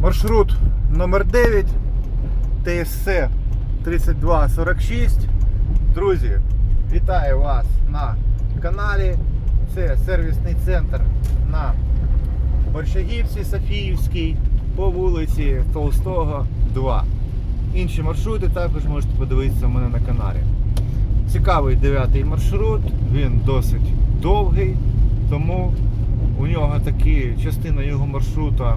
Маршрут номер 9 ТСЦ 3246. Друзі, вітаю вас на каналі. Це сервісний центр на Борщагівці Софіївській по вулиці Толстого 2. Інші маршрути також можете подивитися у мене на каналі. Цікавий дев'ятий маршрут, він досить довгий, тому у нього такі частина його маршрута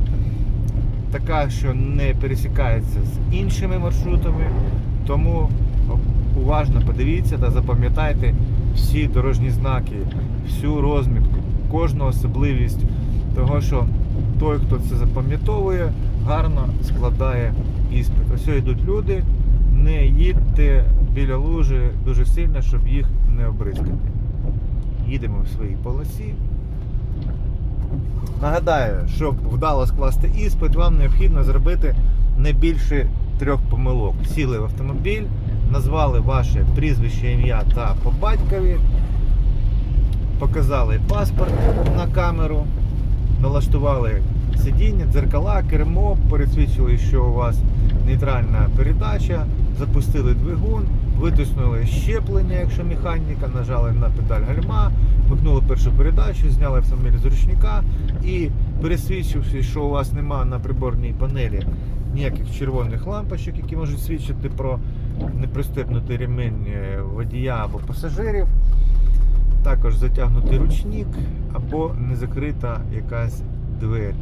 така, що не пересікається з іншими маршрутами. Тому уважно подивіться та запам'ятайте всі дорожні знаки, всю розмітку, кожну особливість того, що той, хто це запам'ятовує, гарно складає іспит. Ось йдуть люди, не їдьте біля лужі дуже сильно, щоб їх не обризкати. Їдемо в своїй полосі. Нагадаю, щоб вдало скласти іспит, вам необхідно зробити не більше трьох помилок. Сіли в автомобіль, назвали ваше прізвище, ім'я та по батькові, показали паспорт на камеру, налаштували сидіння, дзеркала, кермо, пересвідчили, що у вас нейтральна передача, запустили двигун, витиснули щеплення, якщо механіка, нажали на педаль гальма, вмикнули першу передачу, зняли автомобіль з ручника і пересвідчивши, що у вас нема на приборній панелі ніяких червоних лампочок, які можуть свідчити про непристебнутий ремень е, водія або пасажирів. Також затягнутий ручник або не закрита якась двері.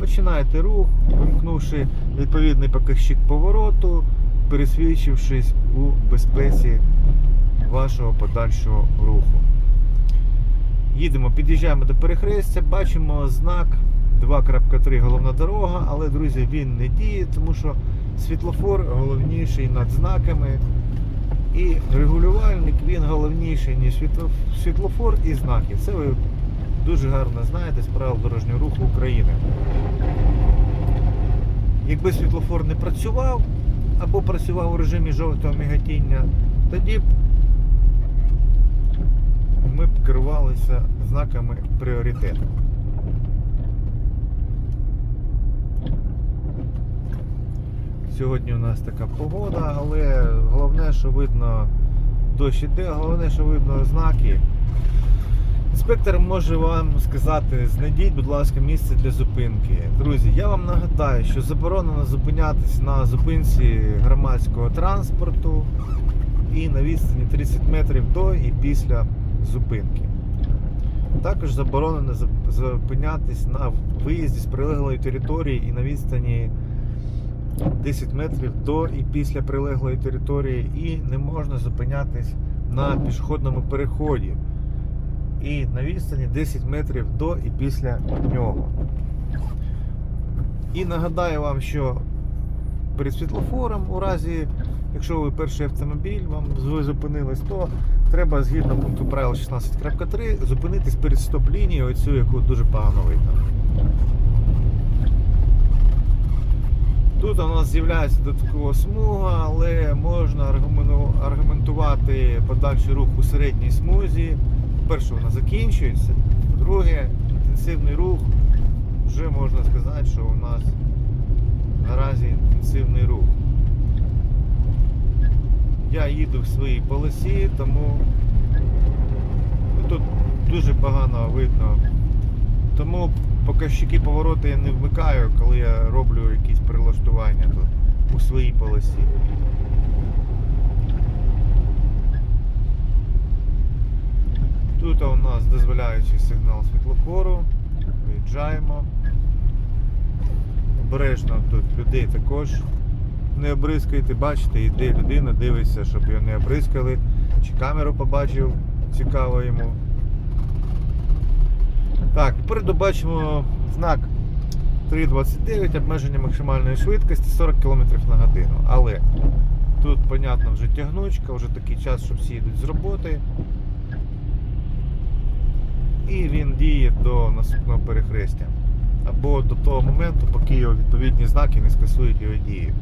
Починаєте рух, вимкнувши відповідний показчик повороту, пересвідчившись у безпеці вашого подальшого руху. Їдемо, під'їжджаємо до перехрестя, бачимо знак 2.3 головна дорога, але, друзі, він не діє, тому що світлофор головніший над знаками. І регулювальник він головніший, ніж світлофор і знаки. Це ви дуже гарно знаєте з правил дорожнього руху України. Якби світлофор не працював або працював у режимі жовтого мігатіння, тоді б керувалися знаками пріоритету. Сьогодні у нас така погода, але головне, що видно дощ іде, головне, що видно знаки. Інспектор може вам сказати, знайдіть, будь ласка, місце для зупинки. Друзі, я вам нагадаю, що заборонено зупинятись на зупинці громадського транспорту і на відстані 30 метрів до і після зупинки. Також заборонено зупинятись на виїзді з прилеглої території і на відстані 10 метрів до і після прилеглої території, і не можна зупинятись на пішохідному переході. І на відстані 10 метрів до і після нього. І нагадаю вам, що перед світлофором, у разі, якщо ви перший автомобіль, вам ви зупинились, то треба згідно пункту правил 16.3 зупинитись перед стоп-лінією, оцю, яку дуже погано видно. Тут у нас з'являється додаткова смуга, але можна аргументувати подальший рух у середній смузі. По-перше, вона закінчується. По-друге, інтенсивний рух вже можна сказати, що у нас наразі інтенсивний рух. Я їду в своїй полосі, тому тут дуже погано видно. Тому показчики повороти я не вмикаю, коли я роблю якісь прилаштування тут у своїй полосі. Тут у нас дозволяючий сигнал світлофору. Виїжджаємо. Обережно тут людей також не обрискайте, бачите, йде людина, дивиться, щоб його не обрискали. Чи камеру побачив, цікаво йому. Так, попереду бачимо знак 3.29, обмеження максимальної швидкості 40 км на годину. Але тут, понятно, вже тягнучка, вже такий час, що всі йдуть з роботи. І він діє до наступного перехрестя. Або до того моменту, поки його відповідні знаки не скасують його дію.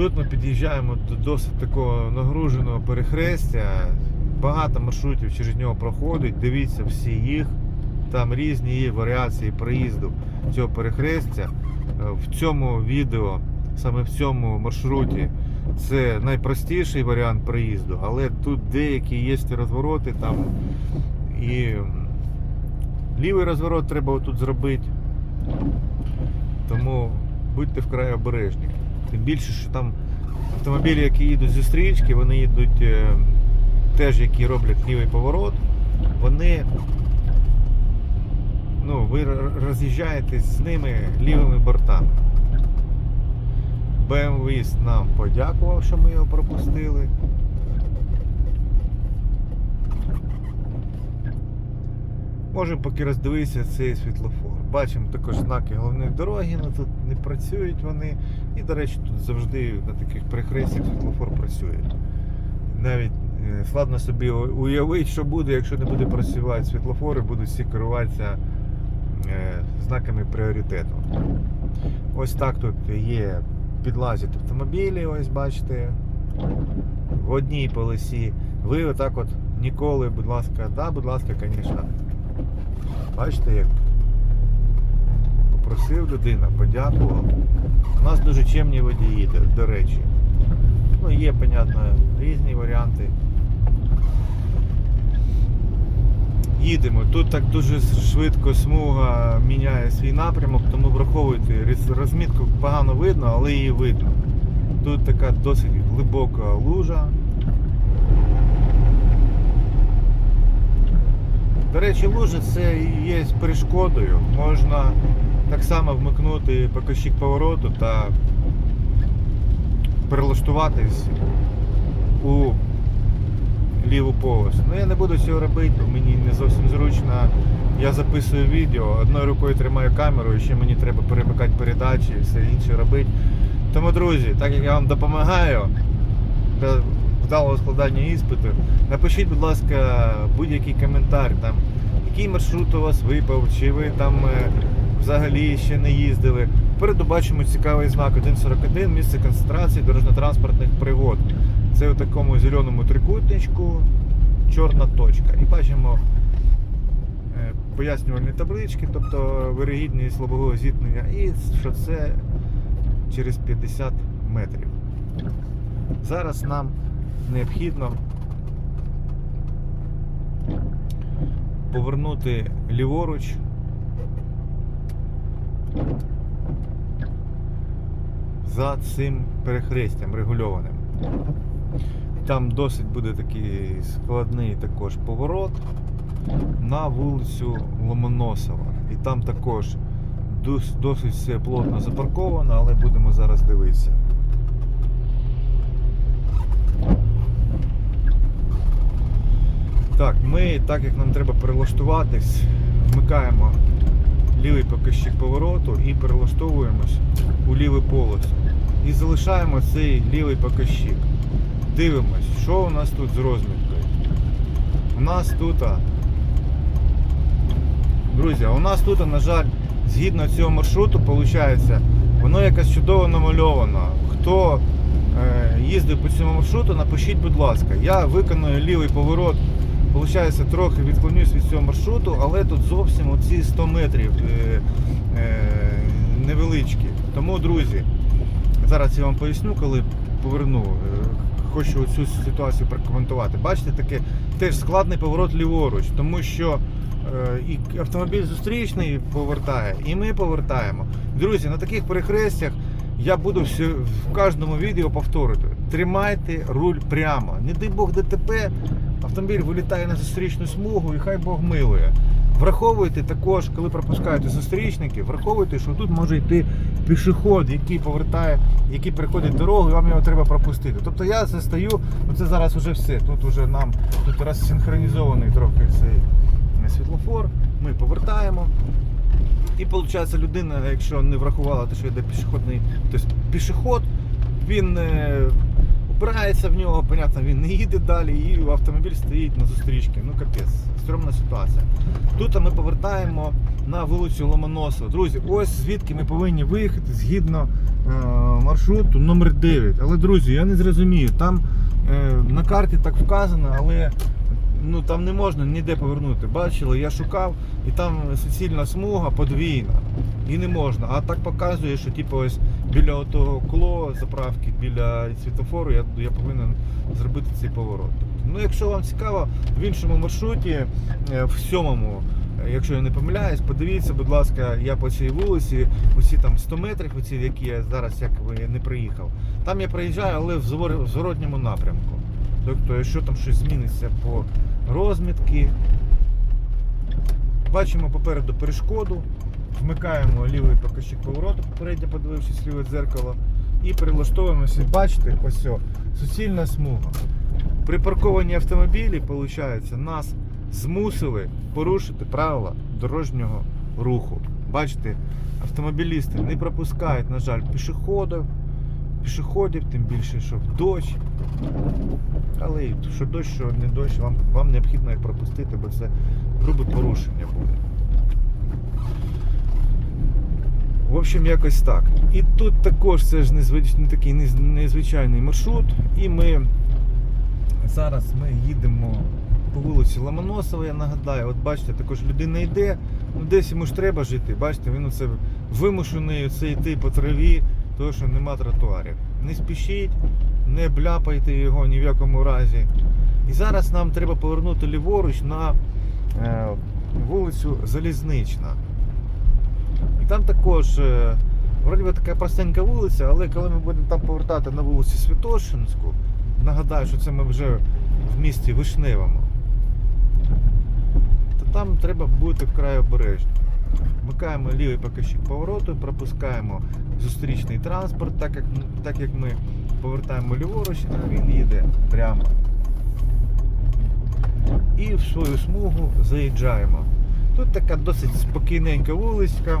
Тут ми під'їжджаємо до досить такого нагруженого перехрестя. Багато маршрутів через нього проходить. Дивіться всі їх. Там різні варіації проїзду цього перехрестя. в цьому відео, саме в цьому маршруті, це найпростіший варіант проїзду, але тут деякі є розвороти там і лівий розворот треба тут зробити. Тому будьте вкрай обережні. Тим більше, що там автомобілі, які їдуть зі стрічки, вони їдуть е, теж, які роблять лівий поворот, вони ну, ви роз'їжджаєтесь з ними лівими бортами. BMW нам подякував, що ми його пропустили. Можемо поки роздивитися цей світлофор. Бачимо також знаки головної дороги, але тут не працюють вони. І, до речі, тут завжди на таких перехрестях світлофор працює. Навіть е, складно собі уявити, що буде, якщо не буде працювати світлофори, будуть всі керуватися е, знаками пріоритету. Ось так тут є підлазять автомобілі, ось бачите. В одній полосі. Ви отак от ніколи, будь ласка, да, будь ласка, звісно. Бачите, як попросив людина, подякував. У нас дуже чемні водії, до, речі. Ну, є, понятно, різні варіанти. Їдемо. Тут так дуже швидко смуга міняє свій напрямок, тому враховуйте, розмітку погано видно, але її видно. Тут така досить глибока лужа. До речі, лужа це є перешкодою. Можна так само вмикнути покажчик повороту та перелаштуватись у ліву полосу. Ну я не буду цього робити, бо мені не зовсім зручно. Я записую відео, одною рукою тримаю камеру, і ще мені треба перемикати передачі і все інше робити. Тому, друзі, так як я вам допомагаю для вдалого складання іспиту, напишіть, будь ласка, будь-який коментар, там, який маршрут у вас випав, чи ви там е, взагалі ще не їздили. Попереду бачимо цікавий знак 1.41, місце концентрації дорожньо-транспортних пригод. Це у такому зеленому трикутничку, чорна точка. І бачимо е, пояснювальні таблички, тобто вирогідність слабого зіткнення, і що це через 50 метрів. Зараз нам необхідно повернути ліворуч. За цим перехрестям регульованим. Там досить буде такий складний також поворот на вулицю Ломоносова. І там також досить все плотно запарковано, але будемо зараз дивитися. Так, ми, так як нам треба перелаштуватись, вмикаємо лівий покажчик повороту і перелаштовуємось у лівий полос. І залишаємо цей лівий покажчик. Дивимось, що у нас тут з розміткою. У нас тут, друзі, у нас тут, на жаль, згідно цього маршруту, виходить, воно якось чудово намальовано. Хто е, їздив по цьому маршруту, напишіть, будь ласка, я виконую лівий поворот, виходить, трохи відклонюсь від цього маршруту, але тут зовсім оці 100 метрів е, е, невеличкі. Тому, друзі, зараз я вам поясню, коли поверну. е, Хочу цю ситуацію прокоментувати. Bачите, таке теж складний поворот ліворуч, тому що е, і автомобіль зустрічний повертає, і ми повертаємо. Друзі, на таких перехрестях я буду все, в кожному відео повторити. Тримайте руль прямо. Не дай Бог ДТП, автомобіль вилітає на зустрічну смугу і хай Бог милує. Враховуйте також, коли пропускаєте зустрічники, враховуйте, що тут може йти пішоход, який повертає, який переходить дорогу, і вам його треба пропустити. Тобто я застаю, ну це зараз вже все. Тут вже нам тут розсинхронізований трохи цей світлофор. Ми повертаємо. І виходить, людина, якщо не врахувала те, що йде пішохідний, тобто пішоход, він е, в нього, понятно, він не їде далі, і автомобіль стоїть на зустрічці. Ну капець, стрьомна ситуація. Тут ми повертаємо на вулицю Ломоносова. Друзі, ось звідки ми повинні виїхати згідно е, маршруту номер 9. Але, друзі, я не зрозумію, там е, на карті так вказано, але ну, там не можна ніде повернути. Бачили, я шукав, і там суцільна смуга подвійна. І не можна. А так показує, що типу ось біля того кло заправки, біля світофору я, я повинен зробити цей поворот. Ну, якщо вам цікаво, в іншому маршруті, е, в сьомому, е, якщо я не помиляюсь, подивіться, будь ласка, я по цій вулиці, усі там 100 метрів, оці, які я зараз як не приїхав. Там я проїжджаю, але в зворотньому напрямку. Тобто, якщо там щось зміниться по розмітки, бачимо попереду перешкоду, вмикаємо лівий покажчик повороту, попередньо подивившись ліве дзеркало, і прилаштовуємося. Бачите, ось о, суцільна смуга. При паркованні автомобілі, виходить, нас змусили порушити правила дорожнього руху. Бачите, автомобілісти не пропускають, на жаль, пішоходів, пішоходів, тим більше, що дощ. Але що дощ, що не дощ, вам, вам необхідно їх пропустити, бо це грубе порушення буде. В общем, якось так. І тут також це ж незвич... такий незвичайний маршрут. І ми зараз ми їдемо по вулиці Ломоносова, я нагадаю. От бачите, також людина йде, ну десь йому ж треба жити. Бачите, він оце вимушений оце йти по траві, тому що нема тротуарів. Не спішіть, не бляпайте його ні в якому разі. І зараз нам треба повернути ліворуч на е, вулицю Залізнична. Там також, е, вроді би така простенька вулиця, але коли ми будемо там повертати на вулицю Святошинську, нагадаю, що це ми вже в місті Вишневому, то там треба бути вкрай обережні. Вмикаємо лівий покажчик повороту, пропускаємо зустрічний транспорт, так як, так як ми повертаємо ліворуч, а він їде прямо. І в свою смугу заїжджаємо. Тут така досить спокійненька вулиця,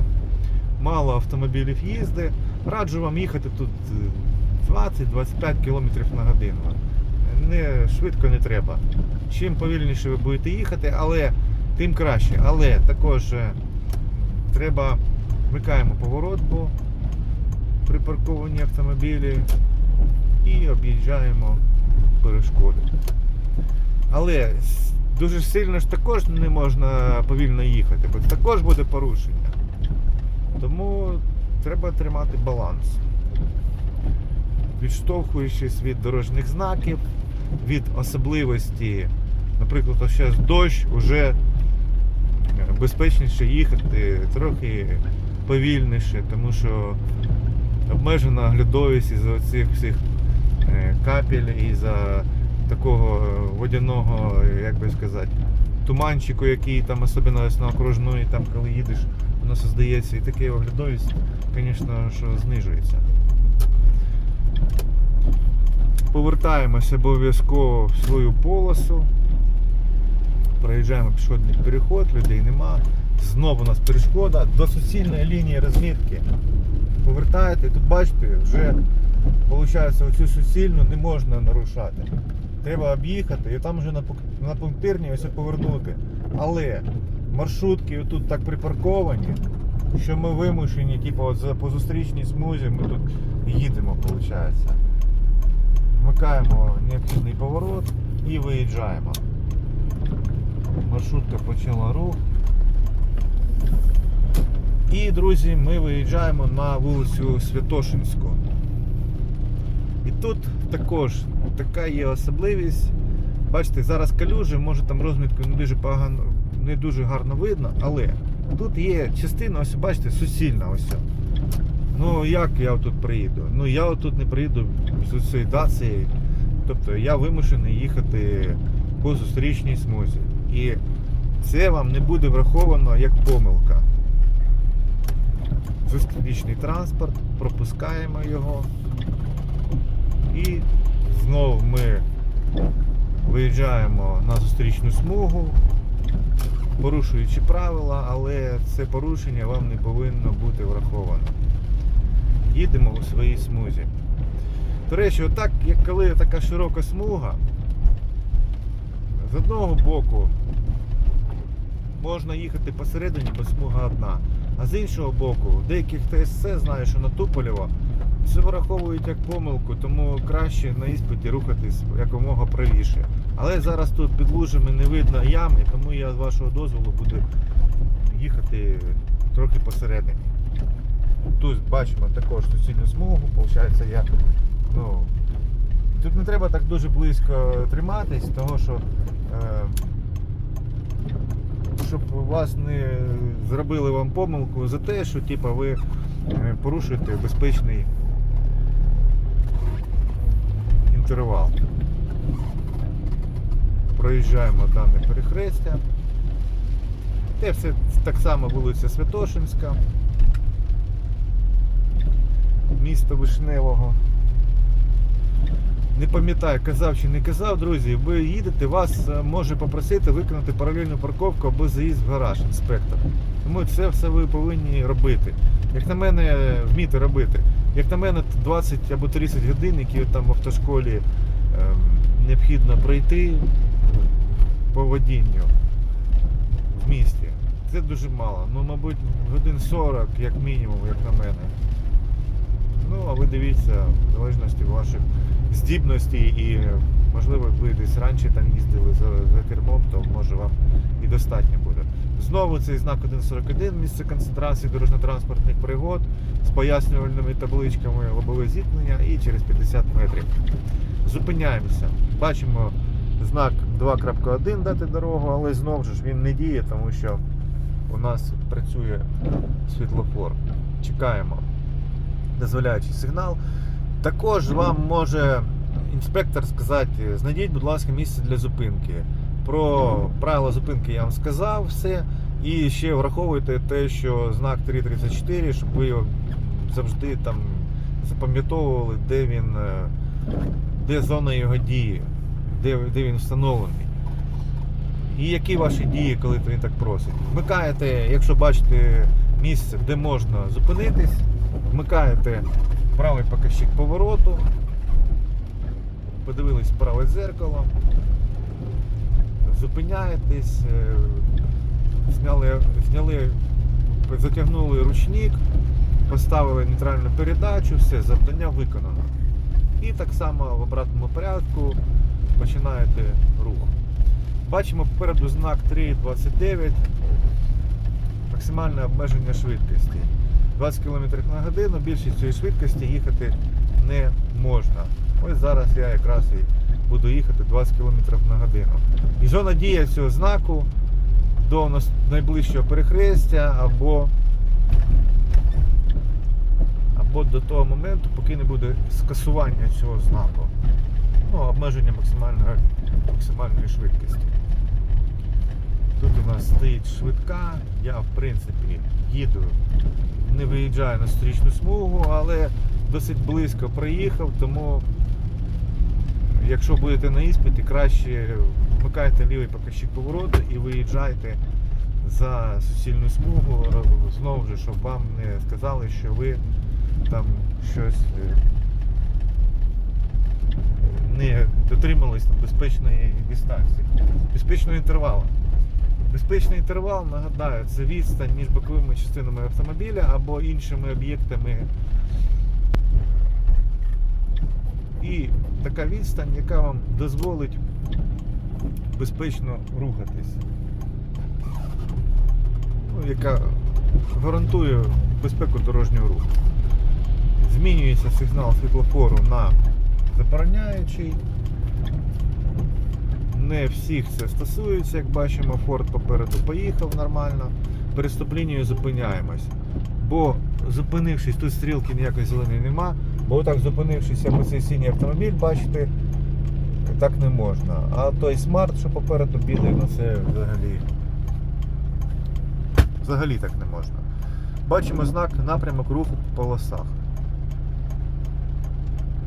мало автомобілів їздить. Раджу вам їхати тут е, 20-25 км на годину. Не, швидко не треба. Чим повільніше ви будете їхати, але тим краще. Але також е, треба вмикаємо поворот по припарковані автомобілі і об'їжджаємо перешкоди. Але дуже сильно ж також не можна повільно їхати, бо також буде порушення. Тому треба тримати баланс. Відштовхуючись від дорожніх знаків, від особливості, наприклад, зараз дощ, вже безпечніше їхати трохи повільніше, тому що обмежена оглядовість із цих всіх е, капель і за такого е, водяного, е, як би сказати, туманчику, який там особливо на окружної, там коли їдеш, воно создається і таке оглядовість, звісно, що знижується. Повертаємося обов'язково в свою полосу. Проїжджаємо пішохідний переход, людей нема. Знову у нас перешкода до суцільної лінії розмітки. Повертаєте, і тут бачите, вже виходить, оцю суцільну не можна нарушати. Треба об'їхати і там вже на пунктирні ось повернути. Але маршрутки тут так припарковані, що ми вимушені, типу, по зустрічній смузі ми тут їдемо, виходить. Вмикаємо необхідний поворот і виїжджаємо. Маршрутка почала рух. І, друзі, ми виїжджаємо на вулицю Святошинську. І тут також така є особливість. Бачите, зараз калюжі, може там розмітку не дуже погано, не дуже гарно видно, але тут є частина, ось бачите, суцільна ось. Ну як я тут приїду? Ну я тут не приїду з цією. Тобто я вимушений їхати по зустрічній смузі. І це вам не буде враховано як помилка. Зустрічний транспорт, пропускаємо його. І знову ми виїжджаємо на зустрічну смугу, порушуючи правила, але це порушення вам не повинно бути враховано. Їдемо у своїй смузі. До речі, отак, як коли така широка смуга, з одного боку можна їхати посередині, бо смуга одна. А з іншого боку, деяких ТСЦ знаю, що на Туполєво це враховують як помилку, тому краще на іспиті рухатись якомога правіше. Але зараз тут під лужами не видно ями, тому я з вашого дозволу буду їхати трохи посередині. тут бачимо також суцільну смугу, виходить, я. Ну, тут не треба так дуже близько триматись, того що. Е, щоб вас не зробили вам помилку за те, що типа, ви е, порушуєте безпечний інтервал. Проїжджаємо дане перехрестя. Те все так само вулиця Святошинська, місто Вишневого. Не пам'ятаю, казав чи не казав, друзі, ви їдете, вас е, може попросити виконати паралельну парковку або заїзд в гараж інспектор. Тому це все ви повинні робити. Як на мене, вміти робити. Як на мене, 20 або 30 годин, які там в автошколі ем, необхідно пройти по водінню в місті. Це дуже мало. Ну, мабуть, годин 40, як мінімум, як на мене. Ну, а ви дивіться, в залежності ваших здібностей і, можливо, ви десь раніше там їздили за, за кермом, то може вам і достатньо буде. Знову цей знак 1.41, місце концентрації дорожньо-транспортних пригод з пояснювальними табличками лобове зіткнення і через 50 метрів. Зупиняємося. Бачимо знак 2.1 дати дорогу, але знову ж він не діє, тому що у нас працює світлофор. Чекаємо дозволяючий сигнал. Також вам може інспектор сказати, знайдіть, будь ласка, місце для зупинки. Про правила зупинки я вам сказав все. І ще враховуйте те, що знак 334, щоб ви його завжди там запам'ятовували, де він, е, де зона його дії, де, де він встановлений. І які ваші дії, коли він так просить. Вмикаєте, якщо бачите місце, де можна зупинитись, вмикаєте правий показчик повороту, подивились праве дзеркало, зупиняєтесь, е, зняли, зняли, затягнули ручник, поставили нейтральну передачу, все, завдання виконано. І так само в обратному порядку починаєте рух. Бачимо попереду знак 3.29, максимальне обмеження швидкості. 20 км на годину, більше цієї швидкості їхати не можна. Ось зараз я якраз і буду їхати 20 км на годину. І зона дія цього знаку до найближчого перехрестя або, або до того моменту, поки не буде скасування цього знаку. Ну, обмеження максимальної, максимальної швидкості. Тут у нас стоїть швидка, я в принципі їду, не виїжджаю на стрічну смугу, але досить близько проїхав, тому якщо будете на іспиті, краще вмикайте лівий показчик повороту і виїжджайте за суцільну смугу, знову ж, щоб вам не сказали, що ви там щось е, не дотримались там, безпечної дистанції, безпечного інтервалу. Безпечний інтервал, нагадаю, це відстань між боковими частинами автомобіля або іншими об'єктами. І така відстань, яка вам дозволить безпечно рухатись. Ну, яка гарантує безпеку дорожнього руху. Змінюється сигнал світлофору на забороняючий. Не всіх це стосується, як бачимо, Форд попереду поїхав нормально. Перед лінією зупиняємось. Бо зупинившись, тут стрілки ніякої зеленої нема, бо отак зупинившись синій автомобіль, бачите, так не можна. А той смарт, що попереду білий, ну це взагалі. Взагалі так не можна. Бачимо знак напрямок руху по полосах.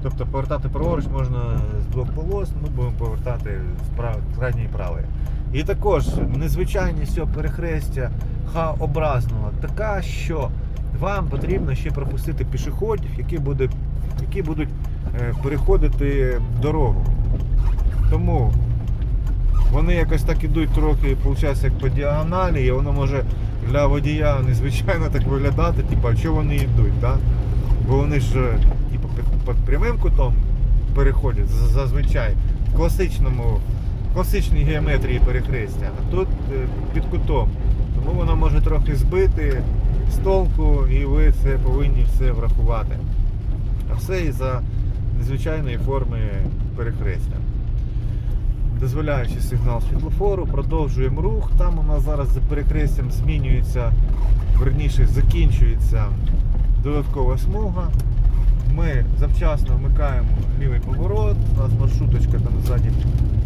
Тобто повертати праворуч можна з двох полос, ми будемо повертати з прав... крайньої правої. І також незвичайність цього перехрестя Х-образного така, що вам потрібно ще пропустити пішоходів, які, буде, які будуть е, переходити дорогу. Тому вони якось так ідуть трохи, виходить, як по діагоналі, і воно може для водія незвичайно так виглядати, типу, а чого вони йдуть, да? бо вони ж е, під, прямим кутом переходять зазвичай в класичному, в класичній геометрії перехрестя, а тут е, під кутом. Тому воно може трохи збити з толку, і ви це повинні все врахувати. А все із-за незвичайної форми перехрестя. Дозволяючи сигнал світлофору, продовжуємо рух. Там у нас зараз за перехрестям змінюється, верніше закінчується додаткова смуга. Ми завчасно вмикаємо лівий поворот, нас маршруточка там ззаді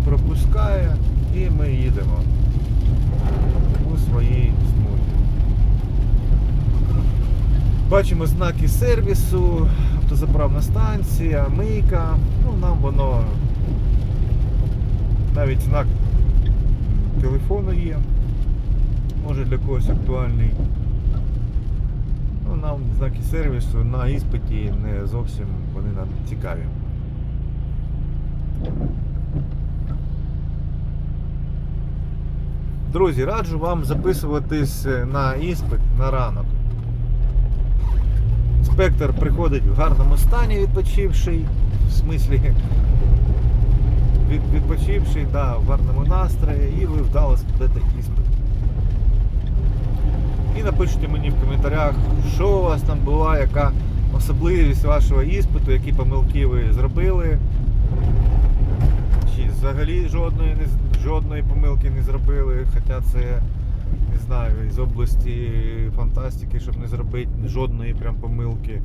пропускає і ми їдемо у своїй смузі. Бачимо знаки сервісу, автозаправна станція, мийка. Ну, нам воно навіть знак телефону є. Може для когось актуальний. Ну, нам знаки сервісу на іспиті не зовсім вони нам цікаві. Друзі, раджу вам записуватись на іспит на ранок. Інспектор приходить в гарному стані, відпочивший, в смислі від, відпочивший, да, в гарному настрої, і ви вдало складете іспит. І напишіть мені в коментарях, що у вас там була, яка особливість вашого іспиту, які помилки ви зробили. Чи взагалі жодної, жодної помилки не зробили, хоча це, не знаю, із області фантастики, щоб не зробити жодної прям помилки.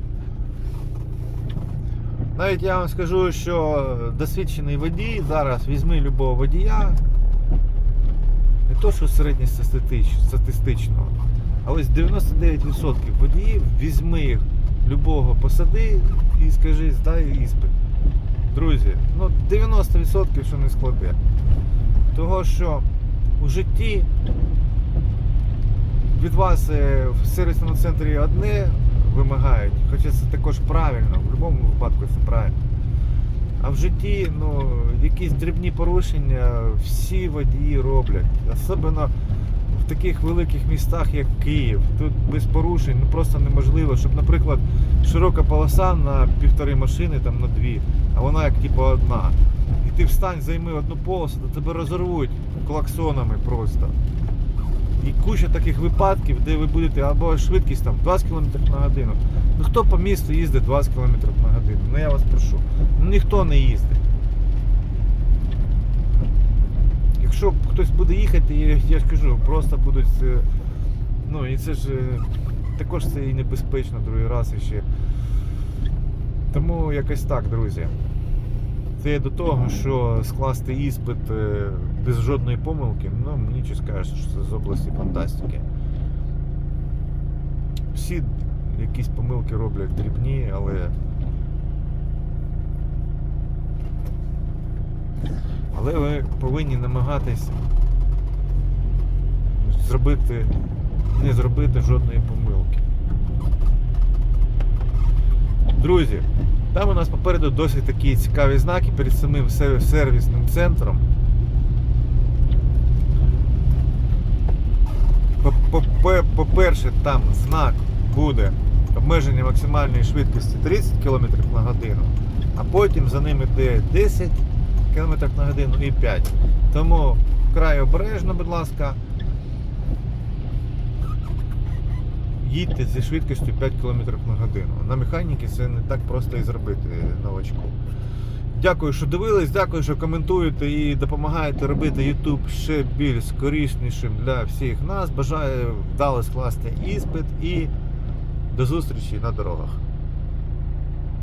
Навіть я вам скажу, що досвідчений водій зараз візьми любого водія, не то, що середньостатистичного, а ось 99% водіїв візьми їх любого посади і скажи, здай іспит. Друзі, ну 90% що не складе. Того, що у житті від вас е, в сервісному центрі одне вимагають, хоча це також правильно, в будь-якому випадку це правильно. А в житті ну, якісь дрібні порушення всі водії роблять. Особливо в таких великих містах, як Київ. Тут без порушень ну, просто неможливо, щоб, наприклад, широка полоса на півтори машини, там на дві, а вона як типу одна. І ти встань, займи одну полосу, то тебе розорвуть клаксонами просто. І куча таких випадків, де ви будете або швидкість там 20 км на годину. Ну хто по місту їздить 20 км на годину? Ну я вас прошу. Ну ніхто не їздить. Якщо хтось буде їхати, я, я ж кажу, просто будуть. Ну і це ж е, також це і небезпечно другий раз іще. Тому якось так, друзі. Це до того, що скласти іспит е, без жодної помилки, ну мені чи скажеш, що це з області фантастики. Всі якісь помилки роблять дрібні, але. Але ви повинні намагатись зробити, не зробити жодної помилки. Друзі, там у нас попереду досить такі цікаві знаки перед самим сервісним центром. По- по- По-перше, там знак буде обмеження максимальної швидкості 30 км на годину, а потім за ним йде 10 км на годину і 5. Тому вкрай обережно, будь ласка. Їдьте зі швидкістю 5 км на годину. На механіки це не так просто і зробити новачку. Дякую, що дивились, дякую, що коментуєте і допомагаєте робити YouTube ще більш кориснішим для всіх нас. Бажаю вдало скласти іспит і до зустрічі на дорогах.